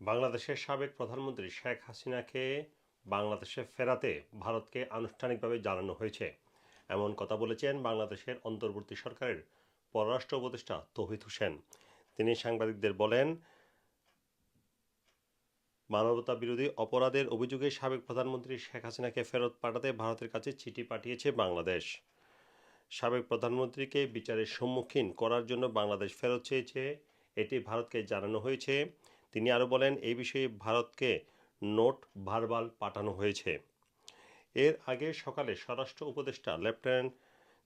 বাংলাদেশের সাবেক প্রধানমন্ত্রী শেখ হাসিনাকে বাংলাদেশে ফেরাতে ভারতকে আনুষ্ঠানিকভাবে জানানো হয়েছে। এমন কথা বলেছেন বাংলাদেশের অন্তর্বর্তী সরকারের পররাষ্ট্র উপদেষ্টা তৌহিদ হোসেন। তিনি সাংবাদিকদের বলেন, মানবতা বিরোধী অপরাধের অভিযোগে সাবেক প্রধানমন্ত্রী শেখ হাসিনাকে ফেরত পাঠাতে ভারতের কাছে চিঠি পাঠিয়েছে বাংলাদেশ। সাবেক প্রধানমন্ত্রীকে বিচারের সম্মুখীন করার জন্য বাংলাদেশ ফেরত চেয়েছে, এটি ভারতকে জানানো হয়েছে। তিনি আরও বলেন, এই বিষয়ে ভারতকে নোট ভারবাল পাঠানো হয়েছে। এর আগে সকালে স্বরাষ্ট্র উপদেষ্টা, লেফটেন্যান্ট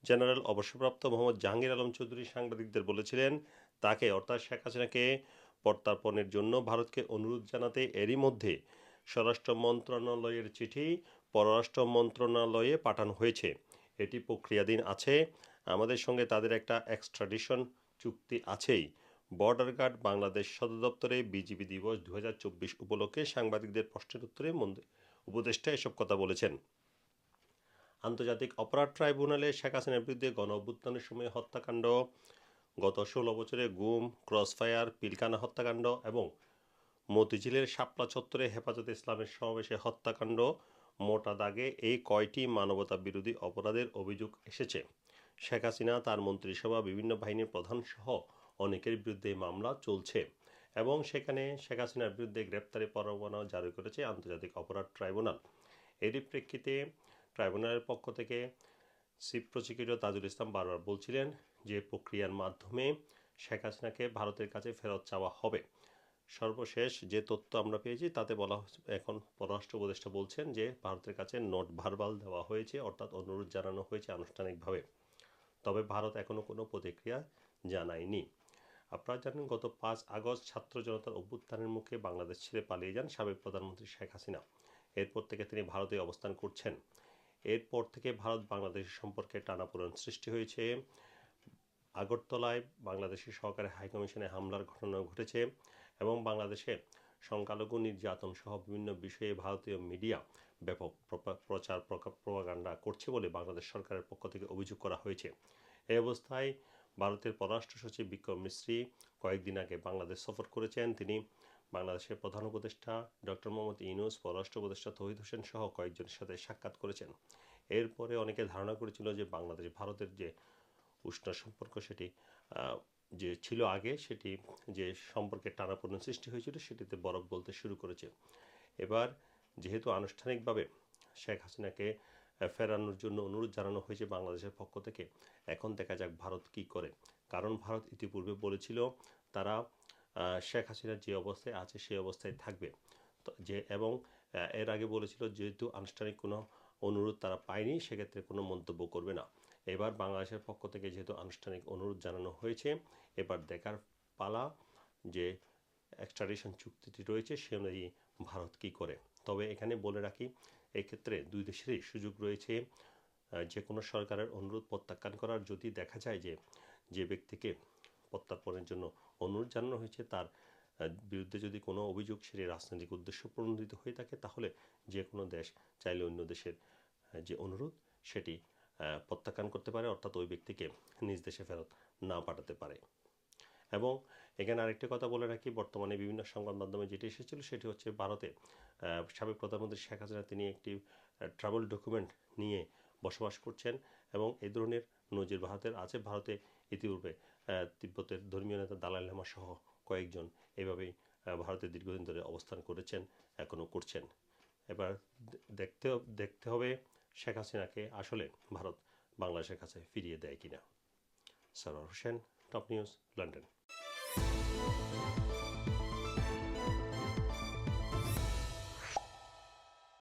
জেনারেল অবসরপ্রাপ্ত মোহাম্মদ জাহাঙ্গীর আলম চৌধুরী সাংবাদিকদের বলেছিলেন, তাকে অর্থাৎ শেখ হাসিনাকে প্রত্যার্পণের জন্য ভারতকে অনুরোধ জানাতে এরই মধ্যে স্বরাষ্ট্র মন্ত্রণালয়ের চিঠি পররাষ্ট্র মন্ত্রণালয়ে পাঠানো হয়েছে। এটি প্রক্রিয়াধীন আছে, আমাদের সঙ্গে তাদের একটা এক্সট্রাডিশন চুক্তি আছেই। বর্ডার গার্ড বাংলাদেশ সদর দপ্তরে বিজিবি দিবস দু হাজার চব্বিশ উপলক্ষে সাংবাদিকদের প্রশ্নের উত্তরে উপদেষ্টা এসব কথা বলেছেন। আন্তর্জাতিক অপরাধ ট্রাইব্যুনালে শেখ হাসিনার বিরুদ্ধে গণ অভ্যুত্থানের সময় হত্যাকাণ্ড, গত ষোলো বছরে গুম, ক্রসফায়ার পিলকানা হত্যাকাণ্ড এবং মতিঝিলের শাপলা চত্বরে হেফাজতে ইসলামের সমাবেশে হত্যাকাণ্ড, মোটা দাগে এই কয়টি মানবতা বিরোধী অপরাধের অভিযোগ এসেছে। শেখ হাসিনা, তার মন্ত্রিসভা, বিভিন্ন বাহিনীর প্রধান সহ অনেকের বিরুদ্ধে মামলা চলছে এবং সেখানে শেখ হাসিনার বিরুদ্ধে গ্রেপ্তারি পরোয়ানা জারি করেছে আন্তর্জাতিক অপরাধ ট্রাইব্যুনাল। এরই প্রেক্ষিতে ট্রাইব্যুনালের পক্ষ থেকে চিফ প্রসিকিউটর তাজুল ইসলাম বারবার বলছিলেন যে প্রক্রিয়ার মাধ্যমে শেখ হাসিনাকে ভারতের কাছে ফেরত চাওয়া হবে। সর্বশেষ যে তথ্য আমরা পেয়েছি তাতে বলা এখন পররাষ্ট্র উপদেষ্টা বলছেন যে ভারতের কাছে নোট ভারবাল দেওয়া হয়েছে, অর্থাৎ অনুরোধ জানানো হয়েছে আনুষ্ঠানিকভাবে। তবে ভারত এখনও কোনো প্রতিক্রিয়া জানায়নি। আপনারা জানেন, গত পাঁচ আগস্ট ছাত্র জনতার অভ্যুত্থানের মুখে বাংলাদেশ ছেড়ে পালিয়ে যান সাবেক প্রধানমন্ত্রী শেখ হাসিনা। এরপর থেকে তিনি ভারতে অবস্থান করছেন। এরপর থেকে ভারত বাংলাদেশের সম্পর্কে টানাপোড়েন সৃষ্টি হয়েছে। আগরতলায় বাংলাদেশের সহকারী হাইকমিশনে হামলার ঘটনা ঘটেছে এবং বাংলাদেশে সংখ্যালঘু নির্যাতন সহ বিভিন্ন বিষয়ে ভারতীয় মিডিয়া ব্যাপক প্রচার প্রকাণ্ডা করছে বলে বাংলাদেশ সরকারের পক্ষ থেকে অভিযোগ করা হয়েছে। এই অবস্থায় ভারতের পররাষ্ট্র সচিব বিক্রম মিশ্রি কয়েকদিন আগে বাংলাদেশ সফর করেছেন। তিনি বাংলাদেশের প্রধান উপদেষ্টা ডক্টর মোহাম্মদ ইউনুস, পররাষ্ট্র উপদেষ্টা তহিদ হোসেন সহ কয়েকজনের সাথে সাক্ষাৎ করেছেন। এরপরে অনেকে ধারণা করেছিল যে বাংলাদেশ ভারতের যে উষ্ণ সম্পর্ক সেটি যে ছিল আগে সেটি যে সম্পর্কে টানাপোড়েন সৃষ্টি হয়েছিল সেটিতে বরফ বলতে শুরু করেছে। এবার যেহেতু আনুষ্ঠানিকভাবে শেখ হাসিনাকে ফেরানোর জন্য অনুরোধ জানানো হয়েছে বাংলাদেশের পক্ষ থেকে। এখন দেখা যাক ভারত কি করে। কারণ ভারত ইতিপূর্বে বলেছিল তারা শেখ হাসিনার যে অবস্থায় আছে সেই অবস্থায় থাকবে। যে, এবং এর আগে বলেছিল যেহেতু আনুষ্ঠানিক কোনো অনুরোধ তারা পায়নি, সেক্ষেত্রে কোনো মন্তব্য করবে না। এবার বাংলাদেশের পক্ষ থেকে যেহেতু আনুষ্ঠানিক অনুরোধ জানানো হয়েছে, এবার দেখার পালা যে এক্সট্রাডিশন চুক্তিটি রয়েছে, সে অনুযায়ী ভারত কী করে। তবে এখানে বলে রাখি এক্ষেত্রে দুই দেশেরই সুযোগ রয়েছে। যে কোনো সরকারের অনুরোধ প্রত্যাখ্যান করার। যদি দেখা যায় যে যে ব্যক্তিকে প্রত্যার্পণের জন্য অনুরোধ জানানো হয়েছে, তার বিরুদ্ধে যদি কোনো অভিযোগ, সেটি রাজনৈতিক উদ্দেশ্য প্রণোদিত হয়ে থাকে, তাহলে যে কোনো দেশ চাইলে অন্য দেশের যে অনুরোধ, সেটি প্রত্যাখ্যান করতে পারে, অর্থাৎ ওই ব্যক্তিকে নিজ দেশে ফেরত না পাঠাতে পারে। এবং এখানে আরেকটি কথা বলে রাখি, বর্তমানে বিভিন্ন সংবাদ মাধ্যমে যেটি এসেছিল, সেটি হচ্ছে ভারতে সাবেক প্রধানমন্ত্রী শেখ হাসিনা তিনি একটি ট্রাভেল ডকুমেন্ট নিয়ে বসবাস করছেন এবং এই ধরনের নজির ভারতের আছে। ভারতে ইতিপূর্বে তিব্বতের ধর্মীয় নেতা দালাল লামা সহ কয়েকজন এভাবেই ভারতে দীর্ঘদিন ধরে অবস্থান করেছেন এখনও করছেন। এবার দেখতে দেখতে হবে শেখ হাসিনাকে আসলে ভারত বাংলাদেশের কাছে ফিরিয়ে দেয় কিনা। Sarwar Hossain, top news, London.